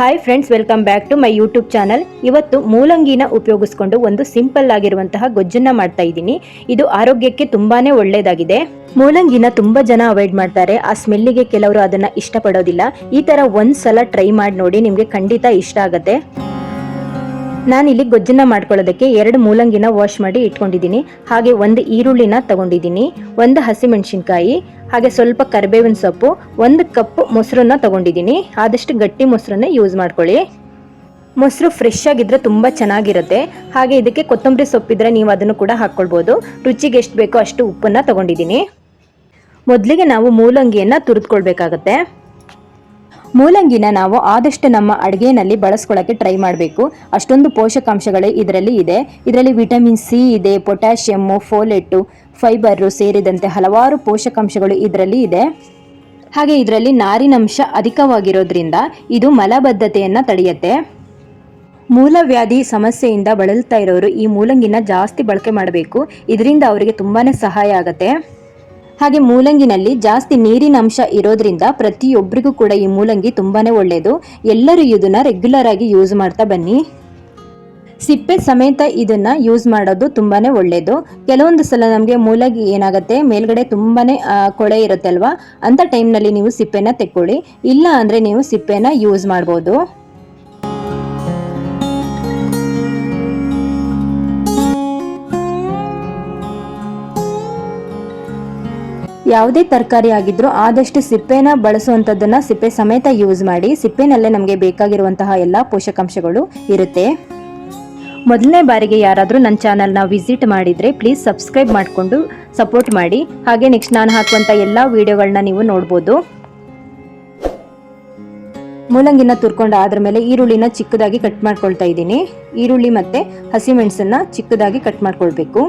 Hi friends welcome back to my YouTube channel ಇವತ್ತು ಮೂಲಂಗಿನ ಉಪಯೋಗಿಸ್ಕೊಂಡು ಒಂದು ಸಿಂಪಲ್ ಆಗಿರುವಂತಹ ಗೊಜ್ಜನ್ನ ಮಾಡ್ತಾ ಇದ್ದೀನಿ. ಇದು ಆರೋಗ್ಯಕ್ಕೆ ತುಂಬಾನೇ ಒಳ್ಳೆಯದಾಗಿದೆ ಮೂಲಂಗಿನ ತುಂಬಾ ಜನ ಅವಾಯ್ಡ್ ಮಾಡ್ತಾರೆ. ಆ ಸ್ಮೆಲ್ಲಿಗೆ ಕೆಲವರು ಅದನ್ನ ಇಷ್ಟಪಡೋದಿಲ್ಲ. ಈ ತರ ಒಂದ್ಸಲ ಟ್ರೈ ಮಾಡಿ ನೋಡಿ ನಿಮಗೆ ಖಂಡಿತ ಇಷ್ಟ ಆಗತ್ತೆ. ನಾನಿಲ್ಲಿ ಗೊಜ್ಜನ್ನ ಮಾಡ್ಕೊಳ್ಳೋದಕ್ಕೆ ಎರಡು ಮೂಲಂಗಿನ ವಾಶ್ ಮಾಡಿ ಇಟ್ಕೊಂಡಿದ್ದೀನಿ. ಹಾಗೆ ಒಂದು ಈರುಳ್ಳಿನ ತಗೊಂಡಿದ್ದೀನಿ. ಒಂದು ಹಸಿಮೆಣಸಿನ್ಕಾಯಿ ಹಾಗೆ ಸ್ವಲ್ಪ ಕರಿಬೇವಿನ ಸೊಪ್ಪು, ಒಂದು ಕಪ್ ಮೊಸರನ್ನ ತಗೊಂಡಿದ್ದೀನಿ. ಆದಷ್ಟು ಗಟ್ಟಿ ಮೊಸರನ್ನ ಯೂಸ್ ಮಾಡ್ಕೊಳ್ಳಿ. ಮೊಸರು ಫ್ರೆಶ್ ಆಗಿದ್ರೆ ತುಂಬ ಚೆನ್ನಾಗಿರುತ್ತೆ. ಹಾಗೆ ಇದಕ್ಕೆ ಕೊತ್ತಂಬರಿ ಸೊಪ್ಪಿದ್ರೆ ನೀವು ಅದನ್ನು ಕೂಡ ಹಾಕ್ಕೊಳ್ಬೋದು. ರುಚಿಗೆ ಎಷ್ಟು ಬೇಕೋ ಅಷ್ಟು ಉಪ್ಪನ್ನು ತಗೊಂಡಿದ್ದೀನಿ. ಮೊದಲಿಗೆ ನಾವು ಮೂಲಂಗಿಯನ್ನು ತುರಿದುಕೊಳ್ಬೇಕಾಗತ್ತೆ. ಮೂಲಂಗಿನ ನಾವು ಆದಷ್ಟು ನಮ್ಮ ಅಡುಗೆನಲ್ಲಿ ಬಳಸ್ಕೊಳ್ಳೋಕ್ಕೆ ಟ್ರೈ ಮಾಡಬೇಕು. ಅಷ್ಟೊಂದು ಪೋಷಕಾಂಶಗಳು ಇದರಲ್ಲಿ ಇದೆ. ಇದರಲ್ಲಿ ವಿಟಮಿನ್ ಸಿ ಇದೆ ಪೊಟ್ಯಾಷಿಯಮ್ಮು ಫೋಲೆಟ್ಟು ಫೈಬರು ಸೇರಿದಂತೆ ಹಲವಾರು ಪೋಷಕಾಂಶಗಳು ಇದರಲ್ಲಿ ಇದೆ. ಹಾಗೆ ಇದರಲ್ಲಿ ನಾರಿನಂಶ ಅಧಿಕವಾಗಿರೋದ್ರಿಂದ ಇದು ಮಲಬದ್ಧತೆಯನ್ನು ತಡೆಯುತ್ತೆ. ಮೂಲವ್ಯಾಧಿ ಸಮಸ್ಯೆಯಿಂದ ಬಳಲ್ತಾ ಇರೋರು ಈ ಮೂಲಂಗಿನ ಜಾಸ್ತಿ ಬಳಕೆ ಮಾಡಬೇಕು. ಇದರಿಂದ ಅವರಿಗೆ ತುಂಬಾ ಸಹಾಯ ಆಗುತ್ತೆ. ಹಾಗೆ ಮೂಲಂಗಿನಲ್ಲಿ ಜಾಸ್ತಿ ನೀರಿನ ಅಂಶ ಇರೋದ್ರಿಂದ ಪ್ರತಿಯೊಬ್ಬರಿಗೂ ಕೂಡ ಈ ಮೂಲಂಗಿ ತುಂಬಾನೇ ಒಳ್ಳೆಯದು ಎಲ್ಲರೂ ಇದನ್ನ ರೆಗ್ಯುಲರ್ ಆಗಿ ಯೂಸ್ ಮಾಡ್ತಾ ಬನ್ನಿ. ಸಿಪ್ಪೆ ಸಮೇತ ಇದನ್ನ ಯೂಸ್ ಮಾಡೋದು ತುಂಬಾನೇ ಒಳ್ಳೆಯದು ಕೆಲವೊಂದು ಸಲ ನಮಗೆ ಮೂಲಂಗಿ ಏನಾಗುತ್ತೆ, ಮೇಲ್ಗಡೆ ತುಂಬಾನೇ ಕೊಳೆ ಇರುತ್ತೆ ಅಲ್ವಾ ಅಂತ ಟೈಮ್ನಲ್ಲಿ ನೀವು ಸಿಪ್ಪೆನ ತೆಕ್ಕೊಳ್ಳಿ. ಇಲ್ಲ ಅಂದ್ರೆ ನೀವು ಸಿಪ್ಪೆನ ಯೂಸ್ ಮಾಡ್ಬೋದು. ಯಾವುದೇ ತರಕಾರಿ ಆಗಿದ್ರೂ ಆದಷ್ಟು ಸಿಪ್ಪೆನ ಬಳಸುವಂಥದ್ದನ್ನ ಸಿಪ್ಪೆ ಸಮೇತ ಯೂಸ್ ಮಾಡಿ ಸಿಪ್ಪೆನಲ್ಲೇ ನಮಗೆ ಬೇಕಾಗಿರುವಂತಹ ಎಲ್ಲ ಪೋಷಕಾಂಶಗಳು ಇರುತ್ತೆ. ಮೊದಲನೇ ಬಾರಿಗೆ ಯಾರಾದರೂ ನನ್ನ ಚಾನಲ್ನ ವಿಸಿಟ್ ಮಾಡಿದರೆ ಪ್ಲೀಸ್ ಸಬ್ಸ್ಕ್ರೈಬ್ ಮಾಡಿಕೊಂಡು ಸಪೋರ್ಟ್ ಮಾಡಿ. ಹಾಗೆ ನೆಕ್ಸ್ಟ್ ನಾನು ಹಾಕುವಂಥ ಎಲ್ಲ ವಿಡಿಯೋಗಳನ್ನ ನೀವು ನೋಡ್ಬೋದು. ಮೂಲಂಗಿನ ತುರ್ಕೊಂಡು ಆದ್ರ ಮೇಲೆ ಈರುಳ್ಳಿನ ಚಿಕ್ಕದಾಗಿ ಕಟ್ ಮಾಡ್ಕೊಳ್ತಾ ಇದ್ದೀನಿ. ಈರುಳ್ಳಿ ಮತ್ತು ಹಸಿಮೆಣಸನ್ನು ಚಿಕ್ಕದಾಗಿ ಕಟ್ ಮಾಡ್ಕೊಳ್ಬೇಕು.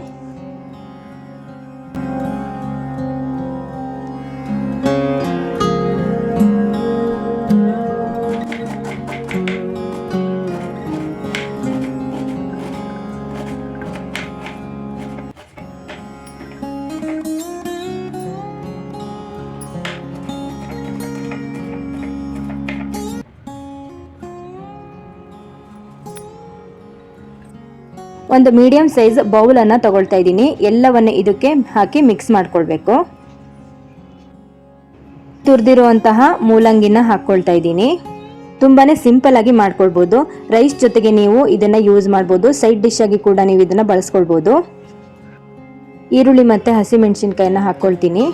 ಒಂದು ಮೀಡಿಯಂ ಸೈಜ್ ಬೌಲ್ ಅನ್ನ ತಗೊಳ್ತಾ ಇದ್ದೀನಿ. ಎಲ್ಲವನ್ನ ಇದಕ್ಕೆ ಹಾಕಿ ಮಿಕ್ಸ್ ಮಾಡ್ಕೊಳ್ಬೇಕು. ತುರಿದಿರುವಂತಹ ಮೂಲಂಗಿನ ಹಾಕ್ಕೊಳ್ತಾ ಇದ್ದೀನಿ. ತುಂಬಾನೇ ಸಿಂಪಲ್ ಆಗಿ ಮಾಡ್ಕೊಳ್ಬೋದು. ರೈಸ್ ಜೊತೆಗೆ ನೀವು ಇದನ್ನ ಯೂಸ್ ಮಾಡ್ಬೋದು. ಸೈಡ್ ಡಿಶ್ ಆಗಿ ಕೂಡ ನೀವು ಇದನ್ನ ಬಳಸ್ಕೊಳ್ಬೋದು. ಈರುಳ್ಳಿ ಮತ್ತೆ ಹಸಿಮೆಣಸಿನ್ಕಾಯಿನ ಹಾಕ್ಕೊಳ್ತೀನಿ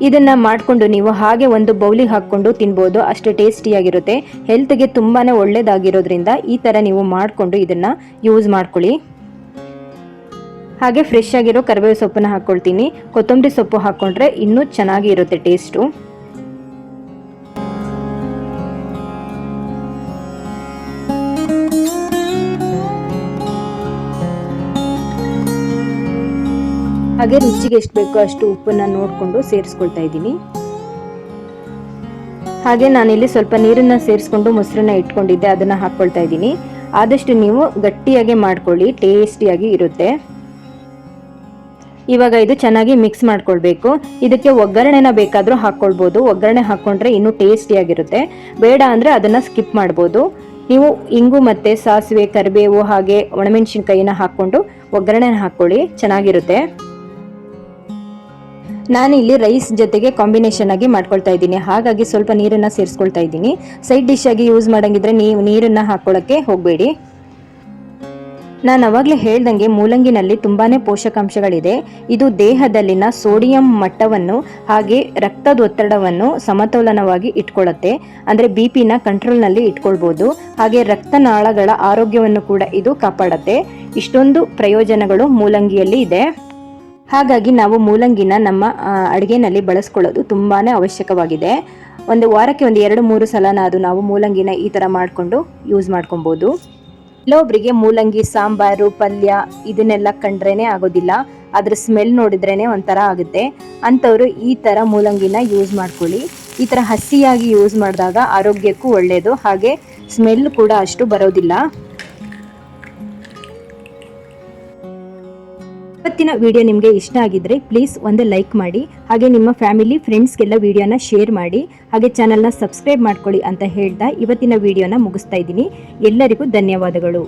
ಇದನ್ನ ಮಾಡಿಕೊಂಡು ನೀವು ಹಾಗೆ ಒಂದು ಬೌಲಿಗೆ ಹಾಕ್ಕೊಂಡು ತಿನ್ಬೋದು. ಅಷ್ಟು ಟೇಸ್ಟಿಯಾಗಿರುತ್ತೆ. ಹೆಲ್ತ್ಗೆ ತುಂಬಾ ಒಳ್ಳೇದಾಗಿರೋದ್ರಿಂದ ಈ ಥರ ನೀವು ಮಾಡಿಕೊಂಡು ಇದನ್ನ ಯೂಸ್ ಮಾಡ್ಕೊಳ್ಳಿ. ಹಾಗೆ ಫ್ರೆಶ್ ಆಗಿರೋ ಕರಿಬೇವು ಸೊಪ್ಪನ್ನ ಹಾಕ್ಕೊಳ್ತೀನಿ. ಕೊತ್ತಂಬರಿ ಸೊಪ್ಪು ಹಾಕ್ಕೊಂಡ್ರೆ ಇನ್ನೂ ಚೆನ್ನಾಗಿ ಇರುತ್ತೆ ಟೇಸ್ಟು. ಹಾಗೆ ರುಚಿಗೆ ಎಷ್ಟು ಬೇಕೋ ಅಷ್ಟು ಉಪ್ಪನ್ನ ನೋಡಿಕೊಂಡು ಸೇರಿಸ್ಕೊಳ್ತಾ ಇದ್ದೀನಿ. ಹಾಗೆ ನಾನಿಲ್ಲಿ ಸ್ವಲ್ಪ ನೀರನ್ನ ಸೇರಿಸ್ಕೊಂಡು ಮೊಸರನ್ನ ಇಟ್ಕೊಂಡಿದ್ದೆ, ಅದನ್ನ ಹಾಕ್ಕೊಳ್ತಾ ಇದ್ದೀನಿ. ಆದಷ್ಟು ನೀವು ಗಟ್ಟಿಯಾಗಿ ಮಾಡ್ಕೊಳ್ಳಿ, ಟೇಸ್ಟಿಯಾಗಿ ಇರುತ್ತೆ. ಇವಾಗ ಇದು ಚೆನ್ನಾಗಿ ಮಿಕ್ಸ್ ಮಾಡ್ಕೊಳ್ಬೇಕು. ಇದಕ್ಕೆ ಒಗ್ಗರಣೆನ ಬೇಕಾದರೂ ಹಾಕ್ಕೊಳ್ಬೋದು. ಒಗ್ಗರಣೆ ಹಾಕ್ಕೊಂಡ್ರೆ ಇನ್ನೂ ಟೇಸ್ಟಿಯಾಗಿರುತ್ತೆ. ಬೇಡ ಅಂದರೆ ಅದನ್ನು ಸ್ಕಿಪ್ ಮಾಡ್ಬೋದು. ನೀವು ಇಂಗು ಮತ್ತು ಸಾಸಿವೆ, ಕರಿಬೇವು ಹಾಗೆ ಒಣಮೆಣಸಿನ್ಕಾಯಿನ ಹಾಕ್ಕೊಂಡು ಒಗ್ಗರಣೆನ ಹಾಕ್ಕೊಳ್ಳಿ, ಚೆನ್ನಾಗಿರುತ್ತೆ. ನಾನು ಇಲ್ಲಿ ರೈಸ್ ಜೊತೆಗೆ ಕಾಂಬಿನೇಷನ್ ಆಗಿ ಮಾಡ್ಕೊಳ್ತಾ ಇದ್ದೀನಿ. ಹಾಗಾಗಿ ಸ್ವಲ್ಪ ನೀರನ್ನು ಸೇರಿಸ್ಕೊಳ್ತಾ ಇದ್ದೀನಿ. ಸೈಡ್ ಡಿಶ್ ಆಗಿ ಯೂಸ್ ಮಾಡೋಂಗಿದ್ರೆ ನೀವು ನೀರನ್ನು ಹಾಕೊಳ್ಳೋಕ್ಕೆ ಹೋಗಬೇಡಿ. ನಾನು ಅವಾಗಲೇ ಹೇಳ್ದಂಗೆ ಮೂಲಂಗಿನಲ್ಲಿ ತುಂಬಾ ಪೋಷಕಾಂಶಗಳಿದೆ. ಇದು ದೇಹದಲ್ಲಿನ ಸೋಡಿಯಂ ಮಟ್ಟವನ್ನು ಹಾಗೆ ರಕ್ತದೊತ್ತಡವನ್ನು ಸಮತೋಲನವಾಗಿ ಇಟ್ಕೊಳ್ಳುತ್ತೆ ಅಂದರೆ ಬಿ ಪಿನ ಕಂಟ್ರೋಲ್ನಲ್ಲಿ ಇಟ್ಕೊಳ್ಬೋದು. ಹಾಗೆ ರಕ್ತನಾಳಗಳ ಆರೋಗ್ಯವನ್ನು ಕೂಡ ಇದು ಕಾಪಾಡುತ್ತೆ. ಇಷ್ಟೊಂದು ಪ್ರಯೋಜನಗಳು ಮೂಲಂಗಿಯಲ್ಲಿ ಇದೆ. ಹಾಗಾಗಿ ನಾವು ಮೂಲಂಗಿನ ನಮ್ಮ ಅಡುಗೆನಲ್ಲಿ ಬಳಸ್ಕೊಳ್ಳೋದು ತುಂಬಾನೇ ಅವಶ್ಯಕವಾಗಿದೆ. ಒಂದು ವಾರಕ್ಕೆ ಒಂದು ಎರಡು ಮೂರು ಸಲನಾದರೂ ನಾವು ಮೂಲಂಗಿನ ಈ ಥರ ಮಾಡಿಕೊಂಡು ಯೂಸ್ ಮಾಡ್ಕೊಬೋದು. ಕೆಲವೊಬ್ಬರಿಗೆ ಮೂಲಂಗಿ, ಸಾಂಬಾರು, ಪಲ್ಯ ಇದನ್ನೆಲ್ಲ ಕಂಡ್ರೇ ಆಗೋದಿಲ್ಲ. ಅದ್ರ ಸ್ಮೆಲ್ ನೋಡಿದ್ರೇ ಒಂಥರ ಆಗುತ್ತೆ. ಅಂಥವ್ರು ಈ ಥರ ಮೂಲಂಗಿನ ಯೂಸ್ ಮಾಡ್ಕೊಳ್ಳಿ. ಈ ಥರ ಹಸಿಯಾಗಿ ಯೂಸ್ ಮಾಡಿದಾಗ ಆರೋಗ್ಯಕ್ಕೂ ಒಳ್ಳೆಯದು ಹಾಗೆ ಸ್ಮೆಲ್ ಕೂಡ ಅಷ್ಟು ಬರೋದಿಲ್ಲ. ಇವತ್ತಿನ ವಿಡಿಯೋ ನಿಮಗೆ ಇಷ್ಟ ಆಗಿದ್ರೆ ಪ್ಲೀಸ್ ಒಂದು ಲೈಕ್ ಮಾಡಿ, ಹಾಗೆ ನಿಮ್ಮ ಫ್ಯಾಮಿಲಿ ಫ್ರೆಂಡ್ಸ್ಗೆಲ್ಲ ವಿಡಿಯೋನ ಶೇರ್ ಮಾಡಿ, ಹಾಗೆ ಚಾನಲ್ನ ಸಬ್ಸ್ಕ್ರೈಬ್ ಮಾಡ್ಕೊಳ್ಳಿ ಅಂತ ಹೇಳ್ತಾ ಇವತ್ತಿನ ವಿಡಿಯೋನ ಮುಗಿಸ್ತಾ ಇದ್ದೀನಿ. ಎಲ್ಲರಿಗೂ ಧನ್ಯವಾದಗಳು.